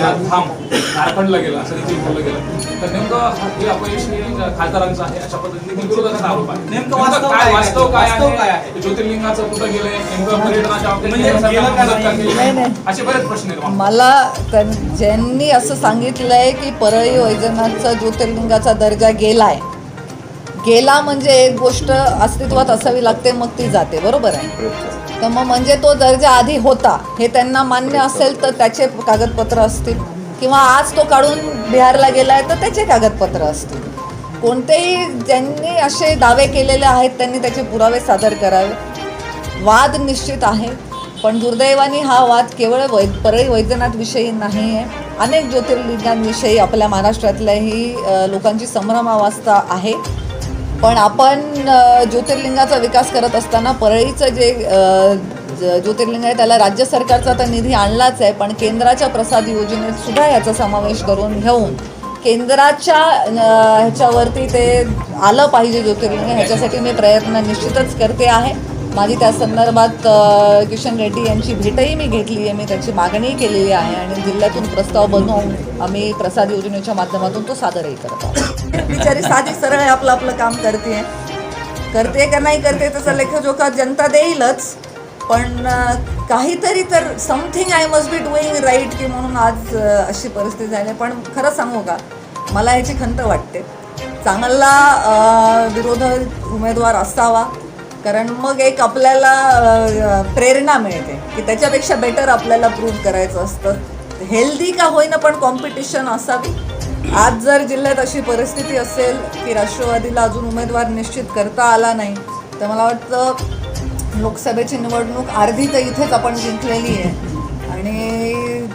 झारखंडला गेला असं देखील बोललं गेलं. तर नेमकं हे अपयश हे खासदारांचं आहे अशा पद्धतीने देखील विरोधकांचा आरोप आहे. नेमकं वास्तव काय? वास्तव काय आहे? ज्योतिर्लिंगाचं कुठं गेलंय? नेमकं पर्यटनाच्या म्हणजे नाही. असे बरेच प्रश्न. मला त्यां- ज्यांनी असं सांगितलंय की परळी वैजनाथचा ज्योतिर्लिंगाचा दर्जा गेलाय. गेला म्हणजे एक गोष्ट अस्तित्वात असावी लागते मग ती जाते. बरोबर आहे? तर मग म्हणजे तो दर्जा आधी होता हे त्यांना मान्य असेल तर त्याचे कागदपत्र असतील. किंवा आज तो काढून बिहारला गेलाय तर त्याचे कागदपत्र असतील. कोणतेही ज्यांनी असे दावे केलेले आहेत त्यांनी त्याचे पुरावे सादर करावे. वाद निश्चित आहे पण दुर्दैवाने हा वाद केवळ वै परळी वैद्यनाथविषयी नाही आहे अनेक ज्योतिर्लिंगांविषयी आपल्या महाराष्ट्रातल्याही लोकांची संभ्रमावस्था आहे. पण आपण ज्योतिर्लिंगाचा विकास करत असताना परळीचं जे ज- ज्योतिर्लिंग आहे त्याला राज्य सरकारचा तर निधी आणलाच आहे पण केंद्राच्या प्रसाद योजनेत सुद्धा याचा समावेश करून घेऊन केंद्राच्या ह्याच्यावरती ते आलं पाहिजे ज्योतिर्लिंग ह्याच्यासाठी मी प्रयत्न निश्चितच करते आहे. माझी त्या संदर्भात किशन रेड्डी यांची भेटही मी घेतली आहे. मी त्याची मागणी केलेली आहे आणि जिल्ह्यातून प्रस्ताव बनवून आम्ही प्रसाद योजनेच्या माध्यमातून तो सादरही करत आहोत. बिचारी साधी सरळ आपलं आपलं काम करते करते का नाही करते त्याचा लेखजोखा जनता देईलच. पण काहीतरी तर something I must be doing right की म्हणून आज अशी परिस्थिती झाली. पण खरं सांगू का मला ह्याची खंत वाटते. चांगला विरोध विरोधक उमेदवार असावा कारण मग एक आपल्याला प्रेरणा मिळते की त्याच्यापेक्षा बेटर आपल्याला प्रूव्ह करायचं असतं. हेल्दी का होईना पण कॉम्पिटिशन असावी. आज जर जिल्ह्यात अशी परिस्थिती असेल की राष्ट्रवादीला अजून उमेदवार निश्चित करता आला नाही तर मला वाटतं लोकसभेची निवडणूक अर्धी तर इथेच आपण जिंकलेली आहे. आणि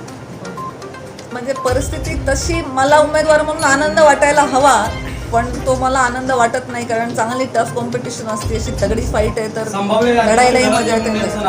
म्हणजे परिस्थिती तशी मला उमेदवार म्हणून आनंद वाटायला हवा पण तो मला आनंद वाटत नाही कारण चांगली टफ कॉम्पिटिशन असते अशी तगडी फाईट आहे तर लढायलाही मजा राज्यात येते